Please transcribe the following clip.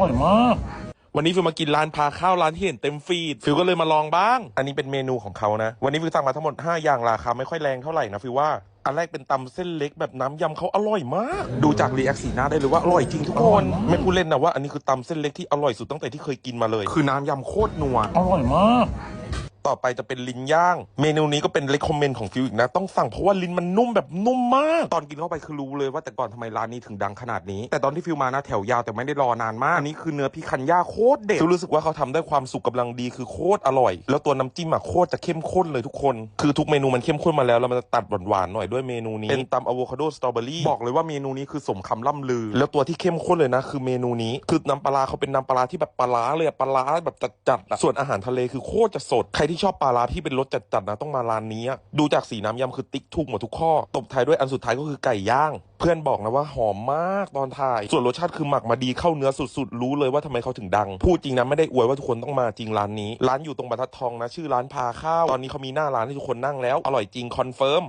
ร่อยมาก วันนี้ฟิวมากินร้านพาข้าวร้านที่เห็นเต็มฟีดฟิวก็เลยมาลองบ้าง อันนี้เป็นเมนูของเขานะ วันนี้ฟิวสั่งมาทั้งหมด 5 อย่างราคาไม่ค่อยแรงเท่าไหร่นะฟิวว่า อันแรกเป็นตำเส้นเล็กแบบน้ำยำเขาอร่อยมาก ดูจากรีแอคสีหน้าได้เลยว่าอร่อยจริงทุกคน ไม่พูดเล่นนะว่าอันนี้คือตำเส้นเล็กที่อร่อยสุดตั้งแต่ที่เคยกินมาเลย คือน้ำยำโคตรนัว อร่อยมาก ต่อไปจะเป็นลิ้นย่าง เมนูนี้ก็เป็นเลคคอมเมนต์ของฟิวอีกนะ ต้องสั่งเพราะว่าลิ้นมันนุ่มแบบนุ่มมาก ตอนกินเข้าไปคือรู้เลยว่าแต่ก่อนทำไมร้านนี้ถึงดังขนาดนี้ แต่ตอนที่ฟิวมานะแถวยาวแต่ไม่ได้รอนานมากอันนี้คือเนื้อพิคันย่าโคตรเด็ดฟิวรู้สึกว่าเขาทำได้ความสุกกำลังดีคือโคตรอร่อย แล้วตัวน้ำจิ้มอะโคตรจะเข้มข้นเลยทุกคน คือทุกเมนูมันเข้มข้นมาแล้วแล้วมันจะตัดหวานๆหน่อยด้วยเมนูนี้เป็นตำอะโวคาโดสตรอเบอรี่บอกเลยว่าเมนูนี้คือสมคำล่ำลือ แล้วตัวที่เข้มข้นเลยนะ คือเมนูนี้คือน้ำปลาเขาเป็นน้ำปลาที่แบบปลาเลยปลาแบบจัดๆส่วนอาหารทะเลคือโคตรจะสดใครที่ชอบปลาร้าที่เป็นรสจัดๆนะต้องมาร้านนี้อะดูจากสีน้ำยำคือติ๊กถูกหมดทุกข้อ ตบท้ายด้วยอันสุดท้ายก็คือไก่ย่าง เพื่อนบอกนะว่าหอมมากตอนถ่าย ส่วนรสชาติคือหมักมาดีเข้าเนื้อสุดๆ รู้เลยว่าทำไมเขาถึงดัง พูดจริงนะไม่ได้อวยว่าทุกคนต้องมาจริงร้านนี้ ร้านอยู่ตรงบรรทัดทองนะ ชื่อร้านพาข้าว ตอนนี้เขามีหน้าร้านให้ทุกคนนั่งแล้ว อร่อยจริงคอนเฟิร์ม